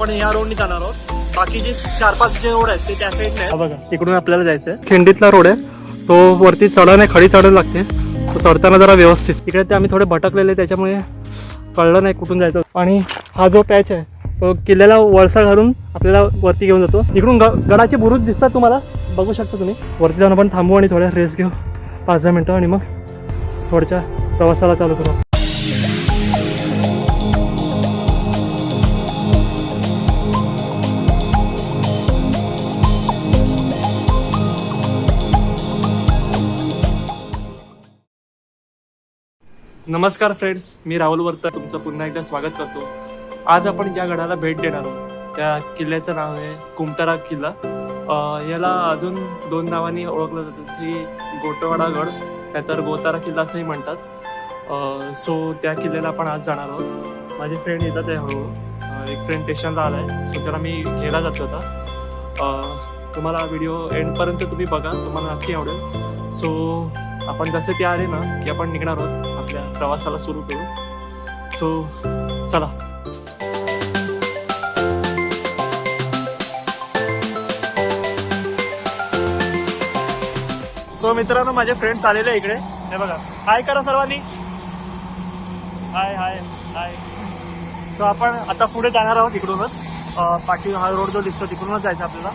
आपण या रोडने जाणार आहोत. बाकीचे चार पाच जे रोड आहेत ते त्या साईडने आहेत. बघा इकडून आपल्याला जायचंय. खिंडीतला रोड आहे. तो वरती चढाने खडी चढायला लागते. तो चढताना जरा व्यवस्थित. इकडे ते आम्ही थोडे भटकलेले त्याच्यामुळे कळलं नाही कुठून जायचं. आणि हा जो पॅच आहे तो किल्ल्याला वळसा घालून आपल्याला वरती घेऊन जातो. इकडून ग गडाचे बुरुज दिसतात तुम्हाला. बघू शकता तुम्ही. वरती जाऊन आपण थांबू आणि थोड्या रेस्ट घेऊ. पाच दहा मिनटं आणि मग थोडच्या प्रवासाला चालू करू नमस्कार फ्रेंड्स मी राहुल वर्ता तुमचं पुन्हा एकदा स्वागत करतो. आज आपण ज्या गडाला भेट देणार आहोत. त्या किल्ल्याचं नाव आहे कुमतारा किल्ला. याला अजून दोन नावांनी ओळखलं जातं. जशी गोटवाडा गड त्यानंतर गोतारा किल्ला असंही म्हणतात. सो त्या किल्ल्याला आपण आज जाणार आहोत. माझे फ्रेंड येतात आहे हळूहळू. एक फ्रेंड स्टेशनला आहे सो त्याला मी घ्यायला जातो आता. तुम्हाला व्हिडिओ एंडपर्यंत तुम्ही बघा. तुम्हाला नक्की आवडेल. सो आपण जसे ते आले ना की आपण निघणार आहोत. प्रवासाला सुरू करू. सो चला. सो मित्रांनो माझे फ्रेंड्स आलेले इकडे. हे बघा. हाय करा सर्वांनी. हाय हाय हाय सो आपण आता पुढे जाणार आहोत इकडूनच. पाठी हा रोड जो दिसतो तिकडूनच जायचं आपल्याला.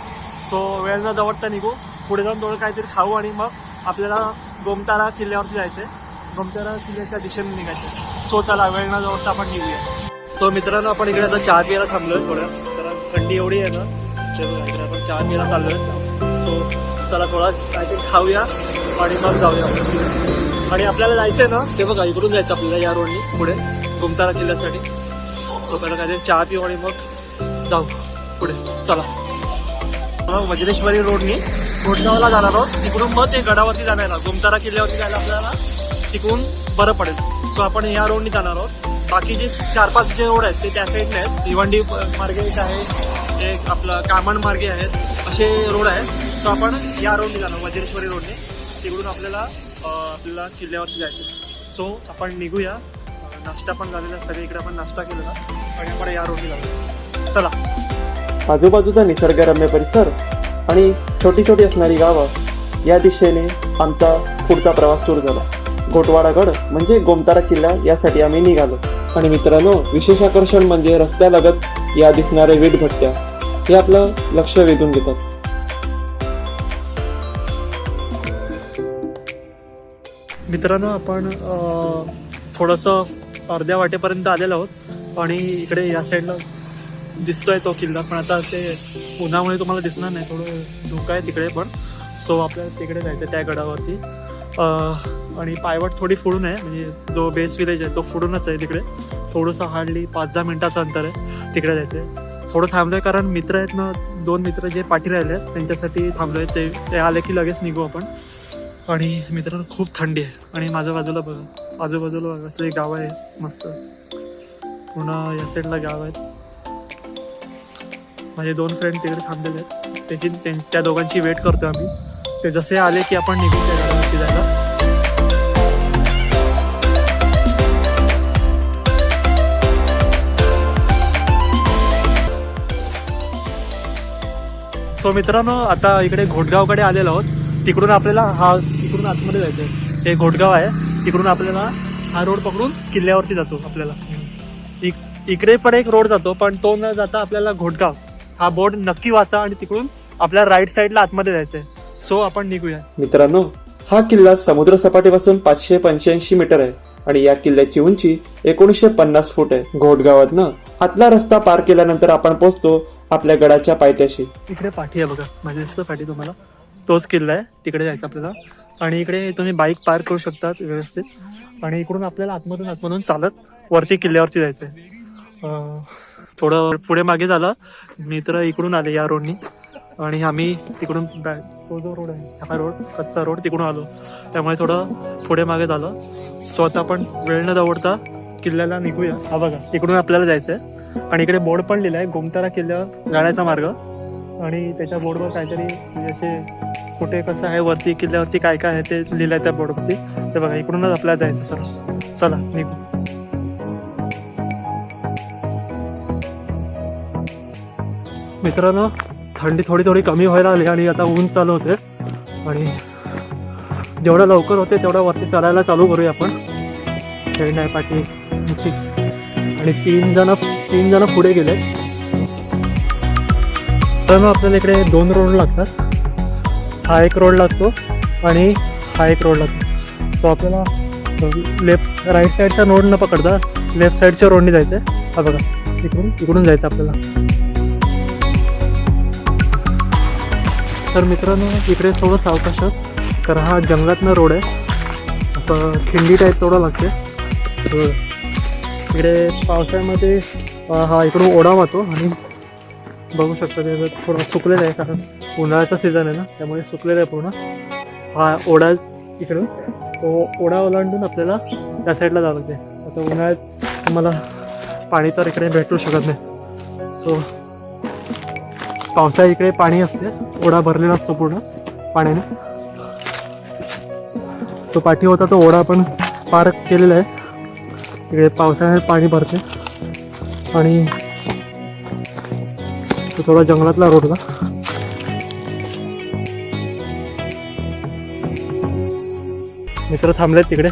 सो वेळ न जवळता निघू. पुढे जाऊन थोडं काहीतरी खाऊ आणि मग आपल्याला गोमतारा किल्ल्यावरती जायचंय. गमतारा किल्ल्याच्या दिशेने निघायचं. सो चला वेळ न जवळता आपण निघूया. सो मित्रांनो आपण इकडे आता चहा प्यायला थांबलोय थोड्या कारण थंडी एवढी आहे ना ते इकडे आपण चहा प्यायला चाललोय. सो चला थोडा काहीतरी खाऊया आणि मग जाऊया आणि आपल्याला जायचंय ना ते बघा इकडून जायचं आपल्याला या रोडनी पुढे गोमतारा किल्ल्यासाठी. सो पहिला काहीतरी चहा पिऊ आणि मग जाऊ. पुढे चला. वज्रेश्वरी रोडनी गोडगावला जाणार आहोत. तिकडून मग ते गडावरती जाणार गोमतारा किल्ल्यावरती जायला आपल्याला तिकडून बरं पडेल. सो आपण या रोडनी जाणार आहोत. बाकीचे चार पाच जे रोड आहेत ते त्या साईडने आहेत. भिवंडी मार्गे एक आहे एक आपलं कामण मार्गे आहेत असे रोड आहेत. सो आपण या रोडने जाणार वज्रेश्वरी रोडने तिकडून आपल्याला आपल्याला किल्ल्यावरती जायचं सो आपण निघूया. नाश्ता पण झालेला सगळी इकडे आपण नाश्ता केलेला. आणि आपण या रोडने जाऊया चला. आजूबाजूचा निसर्गरम्य परिसर आणि छोटी छोटी असणारी गावं या दिशेने आमचा पुढचा प्रवास सुरू झाला. घोटवाडागड म्हणजे गोमतारा किल्ला यासाठी आम्ही निघालो. आणि मित्रांनो विशेष आकर्षण म्हणजे रस्त्यालगत या दिसणाऱ्या वीटभट्ट्या हे आपलं लक्ष वेधून घेतात. मित्रांनो आपण थोडंसं अर्ध्या वाटेपर्यंत आलेलो आहोत. आणि इकडे या साईडला दिसतोय तो किल्ला पण आता ते उन्हामुळे तुम्हाला दिसणार नाही. थोडं धोका आहे तिकडे पण. सो आपल्याला तिकडे जायचं त्या गडावरती. आणि पायवट थोडी फुडून आहे. म्हणजे जो बेस विलेज आहे तो फुडूनच आहे तिकडे. थोडंसं हार्डली पाच दहा मिनटाचं अंतर आहे तिकडे जायचं आहे. थोडं थांबलोय कारण मित्र आहेत ना दोन मित्र जे पाठी राहिले आहेत त्यांच्यासाठी थांबलोय. ते ते आले की लगेच निघू आपण. आणि मित्रांनो खूप थंडी आहे. आणि माझ्या बाजूला बघा आजूबाजूला बघा असं एक गाव आहे. मस्त. पुन्हा या साईडला गाव आहेत. माझे दोन फ्रेंड तिकडे थांबलेले आहेत. त्याची त्यां- त्या दोघांची वेट करतो आम्ही. ते जसे आले की आपण निघून त्या जायला सो मित्रांनो आता इकडे घोटगावकडे आलेलो आहोत. तिकडून आपल्याला हा तिकडून आतमध्ये जायचं हे घोटगाव आहे. तिकडून आपल्याला हा रोड पकडून किल्ल्यावरती जातो आपल्याला. इक- इकडे पण एक रोड जातो पण तो न जाता आपल्याला घोटगाव. हा बोर्ड नक्की वाचा आणि तिकडून आपल्या राईट साईडला आतमध्ये जायचंय. सो आपण निघूया. मित्रांनो हा किल्ला समुद्र सपाटीपासून पाचशे पंच्याऐंशी मीटर आहे आणि या किल्ल्याची उंची एकोणीसशे पन्नास फूट आहे. घोटगावातनं आतला रस्ता पार केल्यानंतर आपण पोहोचतो आपल्या गडाच्या पायथ्याशी. इकडे पाठी आहे बघा. माझ्या दिसतं पाठी तुम्हाला. तोच किल्ला आहे. तिकडे जायचं आपल्याला. आणि इकडे तुम्ही बाईक पार्क करू शकतात व्यवस्थित. आणि इकडून आपल्याला आतमधून आतमधून चालत वरती किल्ल्यावरती जायचं आहे थोडं पुढे मागे झालं. मित्र इकडून आले या रोडनी आणि आम्ही तिकडून बॅ तो जो रोड आहे हा रोड कच्चा रोड तिकडून आलो. त्यामुळे थोडं पुढे मागे झालं. स्वतः पण वेळ न दवडता किल्ल्याला निघूया. हा बघा इकडून आपल्याला जायचं आहे आणि इकडे बोर्ड पण लिहिला आहे गोमतारा किल्ला जाण्याचा मार्ग. आणि त्याच्या बोर्डवर काहीतरी म्हणजे असे कुठे कसं आहे वरती किल्ल्यावरती काय काय आहे ते लिहिलं आहे त्या बोर्डवरती. ते बघा इकडूनच आपल्याला जायचं सर. चला निघू. मित्रांनो थंडी थोडी थोडी कमी व्हायला आली आणि आता ऊन चालू होते आणि जेवढं लवकर होते तेवढं वरती चालायला चालू करूया आपण. ट्रेन नाही पाठी आणि तीन जण तीन जण पुढे गेले. तर मग आपल्याला इकडे दोन रोड लागतात. हा एक रोड लागतो आणि हा एक रोड लागतो. सो आपल्याला लेफ्ट राईट साईडचा रोड न पकडता लेफ्ट साईडच्या रोडने जायचं आहे हा बघा इकडून इकडून जायचं आपल्याला. तर मित्रांनो इकडे थोडं सावकाशच कारण हा जंगलातनं रोड आहे. असं खिंडी टाईप थोडं लागते. तर इकडे पावसाळ्यामध्ये हा इकडून ओढा वाहतो आणि बघू शकता ते थोडं सुकलेलं आहे कारण उन्हाळ्याचा सीझन आहे ना त्यामुळे सुकलेलं आहे पूर्ण. हा ओढा इकडून तो ओढा ओलांडून आपल्याला त्या साईडला जावं लागते आता उन्हाळ्यात तुम्हाला पाणी तर इकडे भेटू शकत नाही. सो पावसाळ्या इकडे पाणी असते ओढा भरलेला असतो पूर्ण पाण्याने. तो पाठी होता तो ओढा पण पार केलेला आहे. इकडे पावसाळ्यात पाणी भरते. आणि तो थोडा जंगलातला रोडला मित्र थांबलेत तिकडे.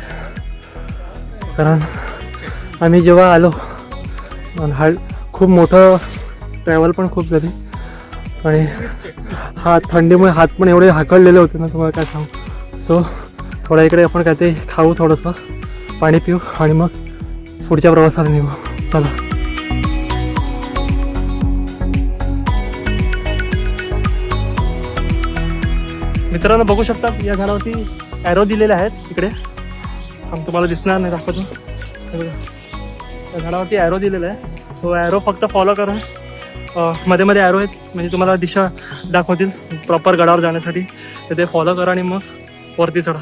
कारण आम्ही जेव्हा आलो आणि हा खूप मोठं ट्रॅव्हल पण खूप झाली. आणि हा थंडीमुळे हात पण एवढे हाकळलेले होते ना तुम्हाला काय सांगू. सो थोडा इकडे आपण काय ते खाऊ थोडंसं. पाणी पिऊ आणि मग पुढच्या प्रवासाला निघू. चला. मित्रांनो बघू शकता या झाडावरती ॲरो दिलेले आहेत इकडे. आम तुम्हाला दिसणार नाही दाखवतो. या झाडावरती ॲरो दिलेला आहे. तो ॲरो फक्त फॉलो करा. मध्ये मध्ये ॲरो आहेत म्हणजे तुम्हाला दिशा दाखवतील प्रॉपर गडावर जाण्यासाठी. तर ते फॉलो करा आणि मग वरती चढा.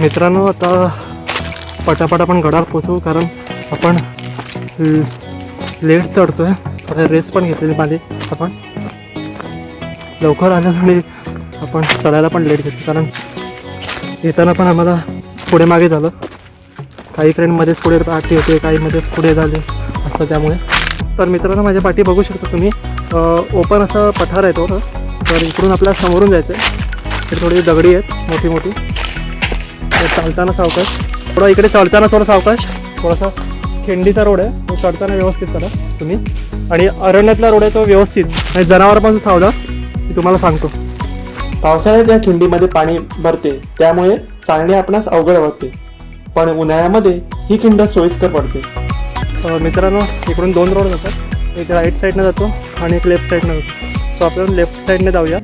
मित्रांनो आता पटापट आपण गडावर पोचू कारण आपण लेट चढतोय. थोडा रेस्ट पण घेतलेली माझी आपण. लवकर आलं आणि आपण चढायला पण लेट घेतली कारण येताना पण आम्हाला पुढे मागे झालं. काही ट्रेनमध्येच पुढे पाठी होते काहीमध्ये पुढे झाले असं त्यामुळे. तर मित्रांनो माझ्या पाठी बघू शकता तुम्ही ओपन असं पठार आहे तो. तर इकडून आपल्याला समोरून जायचं आहे थोडी दगडी आहेत मोठी मोठी चालताना सावकाश. थोडं इकडे चढताना थोडं सावकाश. थोडासा खिंडीचा रोड आहे. तो चढताना व्यवस्थित करा तुम्ही. आणि अरण्यातला रोड आहे तो व्यवस्थित. आणि जनावरांपासून सावधा मी तुम्हाला सांगतो. पावसाळ्यात या खिंडीमध्ये पाणी भरते. त्यामुळे चालणे आपणास अवघड वाटते. पण उन्हाळ्यामध्ये ही खिंड सोयीस्कर पडते. मित्रांनो इकडून दोन रोड जातात. एक राईट साईडनं जातो आणि एक लेफ्ट साईडनं जातो. सो आपण लेफ्ट साईडने जाऊया.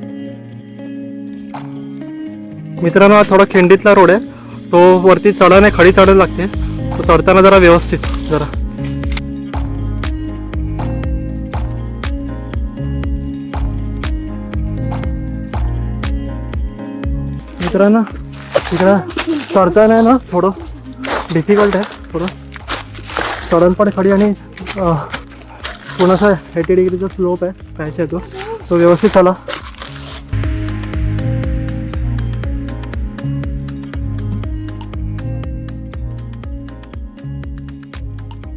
मित्रांनो हा थोडा खिंडीतला रोड आहे. तो वरती चढाने खडी चढायला लागते. तो चढताना जरा व्यवस्थित जरा. मित्रांनो इकडं चढताना आहे ना थोडं डिफिकल्ट आहे थोडं. चढण पण खडी आणि पुन्हा एटी डिग्रीचा स्लोप आहे पॅच आहे तो. तो व्यवस्थित चला.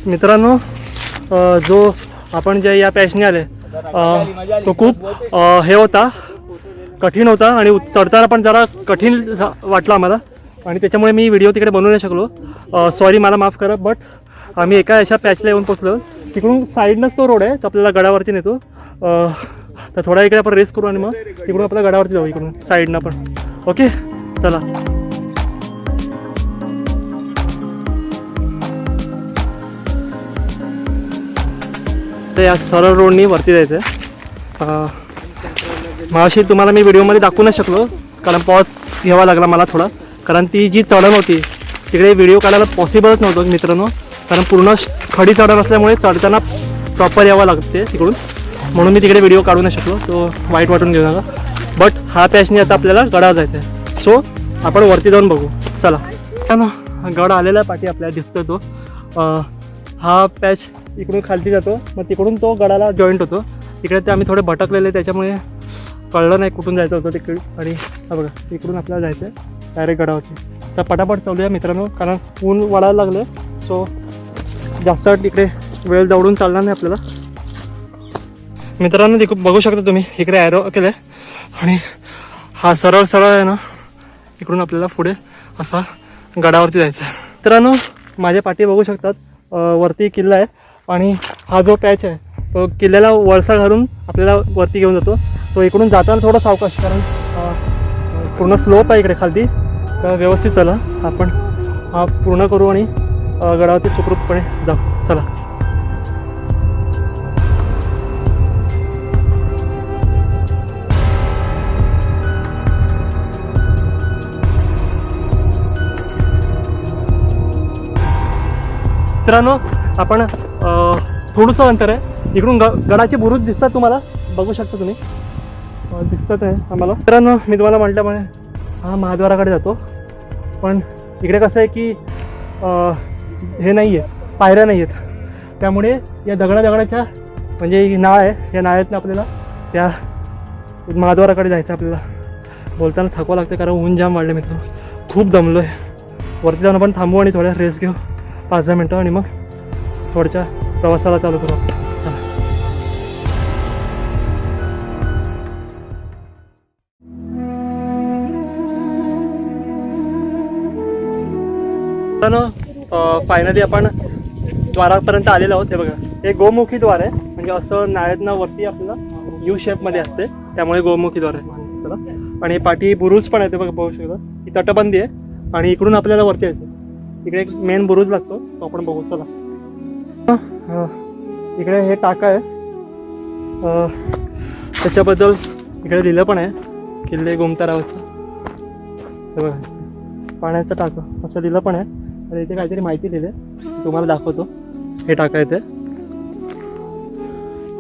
मित्रांनो जो आपण जे या पॅचने आले तो खूप हे होता कठीण होता आणि चढताना पण जरा कठीण झा- वाटलं आम्हाला. आणि त्याच्यामुळे मी व्हिडिओ तिकडे बनवू नाही शकलो. सॉरी मला माफ करा बट आम्ही एका अशा पॅचला येऊन पोचलो. तिकडून साईडनंच तो रोड आहे तो आपल्याला गडावरती नेतो. तर थोडा इकडे आपण रेस करू आणि मग तिकडून आपल्या गडावरती जाऊ इकडून साईडनं पण. ओके चला. तर या सरळ रोडनी वरती जायचं आहे. माशी तुम्हाला मी व्हिडिओमध्ये दाखवू नाही शकलो कारण पॉज घ्यावा लागला मला थोडा. कारण ती जी चढण होती तिकडे व्हिडिओ काढायला पॉसिबलच नव्हतं मित्रांनो. कारण पूर्ण खडी चढण असल्यामुळे चढताना प्रॉपर यावं लागते तिकडून. म्हणून मी तिकडे व्हिडिओ काढू नाही शकलो तो वाईट वाटून घेऊ नका बट हा पॅचने आता आपल्याला गडावर जायचं आहे सो आपण वरती जाऊन बघू. चला. ना, गड आलेला आहे पाठी आपल्याला दिसतोय तो. हा पॅच इकडून खालती जातो. मग तिकडून तो गडाला जॉईंट होतो. तिकडे ते आम्ही थोडे भटकलेले त्याच्यामुळे कळलं नाही कुठून जायचं होतं तिकडे आणि हा बघा इकडून आपल्याला जायचं आहे डायरेक्ट गडावरती. तर पटापट चालूया मित्रांनो कारण ऊन वाढायला लागलं. सो जास्त तिकडे वेळ दौडून चालणार नाही आपल्याला. मित्रांनो तिकडे बघू शकता तुम्ही इकडे ॲरो केलं आणि हा सरळ सरळ आहे ना इकडून आपल्याला पुढे असा गडावरती जायचं आहे. मित्रांनो माझ्या पाठी बघू शकतात वरती किल्ला आहे. आणि हा जो पॅच आहे तो किल्ल्याला वळसा घालून आपल्याला वरती घेऊन जातो. तो इकडून जाताना थोडा सावकाश कारण पूर्ण स्लोप आहे इकडे खालती. तर व्यवस्थित चला आपण हा पूर्ण करू आणि गडावरती सुखरूपपणे जाऊ. चला. मित्रांनो आपण थोडंसं अंतर आहे. इकडून ग गडाचे बुरुज दिसतात तुम्हाला. बघू शकता तुम्ही. दिसतात आहे आम्हाला. मित्रांनो मी तुम्हाला म्हटल्यामुळे हा महाद्वाराकडे जातो. पण इकडे कसं आहे की हे नाही आहे पायऱ्या नाही आहेत त्यामुळे या दगडा दगडाच्या म्हणजे नाळ आहे या नाळ्यातनं आपल्याला त्या महाद्वाराकडे जायचं आपल्याला. बोलताना थकवा लागतं कारण ऊन जाम वाढले मित्र खूप दमलो आहे वरती जाऊन आपण थांबू आणि थोड्या रेस्ट घेऊ. पाच दहा मिनटं आणि मग थोड्याच्या प्रवासाला चालू करू फायनली आपण द्वारापर्यंत आलेलो आहोत. हे बघा हे गोमुखी द्वार आहे. म्हणजे असं नाळ्यातनं वरती आपल्याला यू शेपमध्ये असते. त्यामुळे गोमुखी द्वार आहे. चला. आणि हे पाठी बुरुज पण आहे ते बघा बघू शकता. ही तटबंदी आहे. आणि इकडून आपल्याला वरती यायचं इकडे एक मेन बुरुज लागतो. तो आपण बघू. चला. इकडे हे टाका आहे. त्याच्याबद्दल इकडे लिहिलं पण आहे किल्ले गोमतारावचं. हे बघा पाण्याचं टाकं असं लिहिलं पण आहे. आणि इथे काहीतरी माहिती लिहिली आहे तुम्हाला दाखवतो. हे टाका येते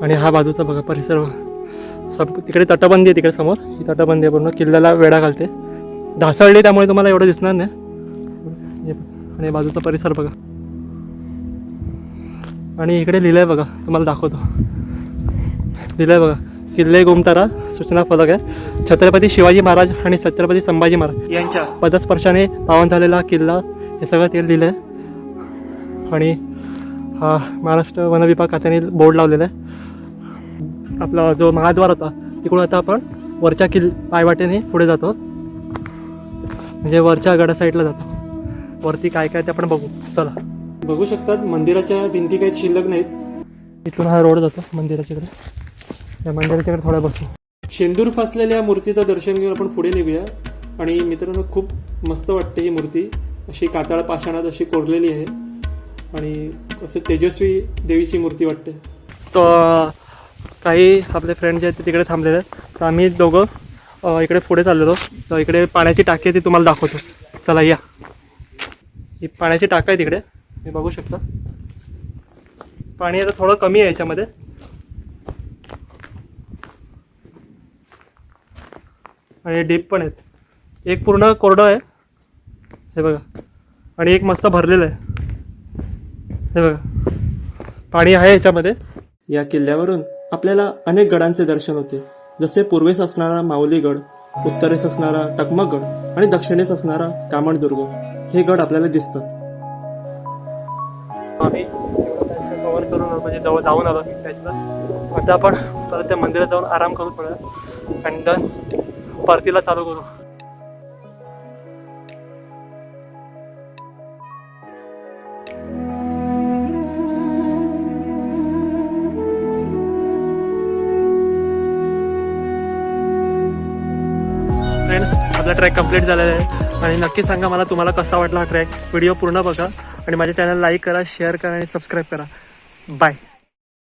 आणि हा बाजूचा बघा परिसर सब तिकडे तटबंदी आहे तिकडे समोर. ही तटबंदी आहे पूर्ण. किल्ल्याला वेढा घालते. ढासळली त्यामुळे तुम्हाला एवढं दिसणार नाही. आणि बाजूचा परिसर बघा. आणि इकडे लिहिलं आहे बघा तुम्हाला दाखवतो. लिहिलं आहे बघा किल्ले गोमतारा सूचना फलक आहे. छत्रपती शिवाजी महाराज आणि छत्रपती संभाजी महाराज. यांच्या. पदस्पर्शाने पावन झालेला किल्ला हे सगळं ते लिहिलं आहे आणि हा महाराष्ट्र वन विभाग खात्याने बोर्ड लावलेला आहे. आपला जो महाद्वार होता तिकडून आता आपण वरच्या किल् पायवाटेने पुढे जातो. म्हणजे वरच्या गडा साईडला जातो. वरती काय काय ते आपण बघू. चला. बघू शकतात मंदिराच्या भिंती काही शिल्लक नाहीत. इथून हा रोड जातो मंदिराच्याकडे. या मंदिराच्याकडे थोडा बसू. शेंदूर फासलेल्या मूर्तीचं दर्शन घेऊन आपण पुढे निघूया. आणि मित्रांनो खूप मस्त वाटते ही मूर्ती. अशी कातळ पाषाणात अशी कोरलेली आहे. आणि असं तेजस्वी देवीची मूर्ती वाटते. तर काही आपले फ्रेंड जे आहेत ते तिकडे थांबलेले आहेत. तर आम्ही दोघं इकडे पुढे चाललेलो. तर इकडे पाण्याची टाकी आहे ती तुम्हाला दाखवतो. चला या. ही पाण्याची टाका आहे तिकडे. हे बघू शकता. पाणी आता थोडं कमी आहे याच्यामध्ये. आणि डीप पण आहेत. एक पूर्ण कोरडं आहे. हे बघा. आणि एक मस्त भरलेलं आहे. हे बघा. पाणी आहे याच्यामध्ये. या किल्ल्यावरून आपल्याला अनेक गडांचे दर्शन होते. जसे पूर्वेस असणारा माऊलीगड उत्तरेस असणारा टकमकगड आणि दक्षिणेस असणारा कामणदुर्ग. हे गड आपल्याला दिसतात. आम्ही कवर करून म्हणजे जवळ जाऊन आलो त्याच्यात आता आपण परत त्या मंदिरात जाऊन आराम करू थोडा आणि डन परतीला चालू करू. फ्रेंड्स आपला ट्रॅक कंप्लीट झालेला आहे. आणि नक्की सांगा मला तुम्हाला कसा वाटला हा ट्रॅक व्हिडिओ पूर्ण बघा. आणि माझ्या चॅनल लाईक करा शेअर करा आणि सबस्क्राईब करा. बाय